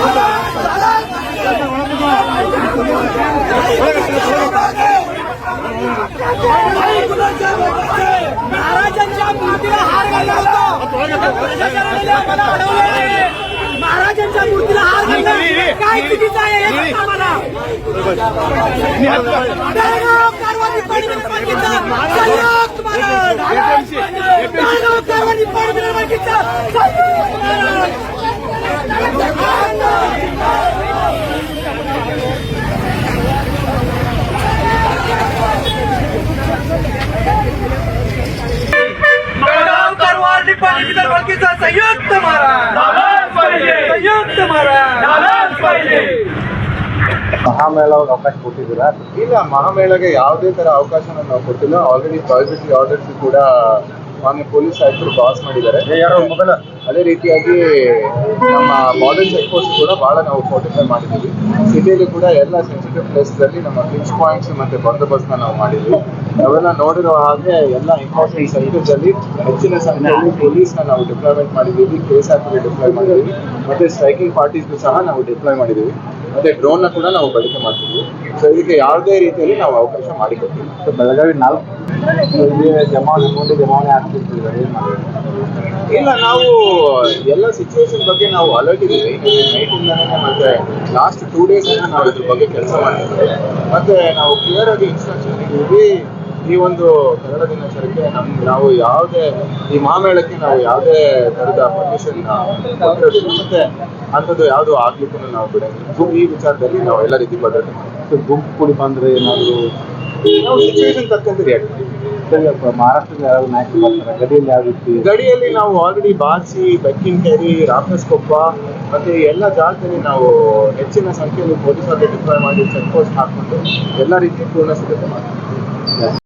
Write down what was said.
Allah'a महाराजांच्या मूर्तीला हार घालला होता. महाराजांच्या मूर्तीला हार घालणं काय चुकीचं आहे आम्हाला कारवाई मार्गिका संयुक्त महाराज. निपाणी विदर्भ पालिकेचा संयुक्त महाराज संयुक्त महाराज ಮಹಾಮೇಳವಾಗಿ ಅವಕಾಶ ಕೊಟ್ಟಿದ್ದೀರಾ ಇಲ್ಲ ಮಹಾಮೇಳಗೆ ಯಾವುದೇ ತರ ಅವಕಾಶನ ನಾವು ಕೊಟ್ಟಿಲ್ಲ ಆಲ್ರೆಡಿ ಪ್ರಾಹಿಬಿಟರಿ ಆರ್ಡರ್ಸ್ ಕೂಡ ಮಾನ್ಯ ಪೊಲೀಸ್ ಆಯುಕ್ತರು ಪಾಸ್ ಮಾಡಿದ್ದಾರೆ ಮೊದಲ ಅದೇ ರೀತಿಯಾಗಿ ನಮ್ಮ ಬಾರ್ಡರ್ ಚೆಕ್ ಪೋಸ್ಟ್ ಕೂಡ ಬಹಳ ನಾವು ಫೋರ್ಟಿಫೈ ಮಾಡಿದ್ದೀವಿ. ಸಿಟಿಯಲ್ಲಿ ಕೂಡ ಎಲ್ಲ ಸೆನ್ಸಿಟಿವ್ ಪ್ಲೇಸ್ಗಳಲ್ಲಿ ನಮ್ಮ ಪಿಂಚ್ ಪಾಯಿಂಟ್ಸ್ ಮತ್ತೆ ಬಂದೋಬಸ್ತ್ನ ನಾವು ಮಾಡಿದ್ವಿ. ಅವೆಲ್ಲ ನೋಡಿರೋ ಹಾಗೆ ಎಲ್ಲ ಇಂಪಾರ್ಟೆಂಟ್ ಸೆಂಟರ್ಸ್ ಅಲ್ಲಿ ಹೆಚ್ಚಿನ ಸಂಖ್ಯೆಯಲ್ಲಿ ಪೊಲೀಸ್ನ ನಾವು ಡಿಪ್ಲಾಯ್ಮೆಂಟ್ ಮಾಡಿದ್ದೀವಿ K S R P deploy ಮಾಡಿದ್ದೀವಿ, ಮತ್ತೆ ಸ್ಟ್ರೈಕಿಂಗ್ ಪಾರ್ಟೀಸ್ಗೂ ಸಹ ನಾವು ಡಿಪ್ಲಾಯ್ ಮಾಡಿದ್ದೀವಿ. ಮತ್ತೆ ಡ್ರೋನ್ನ ಕೂಡ ನಾವು ಬಳಕೆ ಮಾಡ್ತೀವಿ. ಸೊ ಇದಕ್ಕೆ ಯಾವುದೇ ರೀತಿಯಲ್ಲಿ ನಾವು ಅವಕಾಶ ಮಾಡಿಕೊಡ್ತೀವಿ ಬೆಳಗಾವಿ ನಾಲ್ಕು ಜಮಾವಣೆ ಜಮಾವಣೆ ಮಾಡೋದು ಇಲ್ಲ ನಾವು ಎಲ್ಲ ಸಿಚುವೇಶನ್ ಬಗ್ಗೆ ನಾವು ಅಲರ್ಟ್ ಇದ್ದೀವಿ. ನೈಟ್ ಇಂದಾನೆ ಮತ್ತೆ ಲಾಸ್ಟ್ ಟೂ ಡೇಸ್ ಇಂದ ನಾವು ಇದ್ರ ಬಗ್ಗೆ ಕೆಲಸ ಮಾಡಿದ್ದೀವಿ ಮತ್ತೆ ನಾವು ಕ್ಲಿಯರ್ ಆಗಿ ಇನ್ಸ್ಟ್ರಕ್ಷನ್ ಇದ್ದೀವಿ ಈ ಒಂದು ಕನ್ನಡ ದಿನಾಚರಣೆಗೆ ನಮ್ ನಾವು ಯಾವುದೇ ಈ ಮಾಮೇಳಕ್ಕೆ ನಾವು ಯಾವುದೇ ತರದ ಪರ್ಮಿಷನ್ ಮತ್ತೆ ಅಂಥದ್ದು ಯಾವುದು ಆಗ್ಲಿಕ್ಕೂ ನಾವು ಬಿಡೋದು ಈ ವಿಚಾರದಲ್ಲಿ ನಾವು ಎಲ್ಲ ರೀತಿ ಭದ್ರತೆ ಮಾಡ್ತೀವಿ. ಗುಂಪು ಕೂಡಿ ಬಂದ್ರೆ ಏನಾದ್ರು ನಾವು ಸಿಚುವೇಶನ್ ತಕ್ಕಂತೆ ರಿಯಾಕ್ಟ್ ಗಡಿಯಲ್ಲಿ ಯಾವ ರೀತಿ ಗಡಿಯಲ್ಲಿ ನಾವು ಆಲ್ರೆಡಿ ಬಾರ್ಸಿ ಬೆಕ್ಕಿನಕೇರಿ ರಾಮನಸ್ಕೊಪ್ಪ ಮತ್ತೆ ಎಲ್ಲ ಜಾಗದಲ್ಲಿ ನಾವು ಹೆಚ್ಚಿನ ಸಂಖ್ಯೆಯಲ್ಲಿ ಪೊಲೀಸರಿಗೆ ಡಿಪ್ಲಾಯ್ ಮಾಡಿ ಚೆಕ್ ಪೋಸ್ಟ್ ಹಾಕೊಂಡು ಎಲ್ಲ ರೀತಿ ಪೂರ್ಣ ಸಿದ್ಧತೆ ಮಾಡ್ತೀವಿ.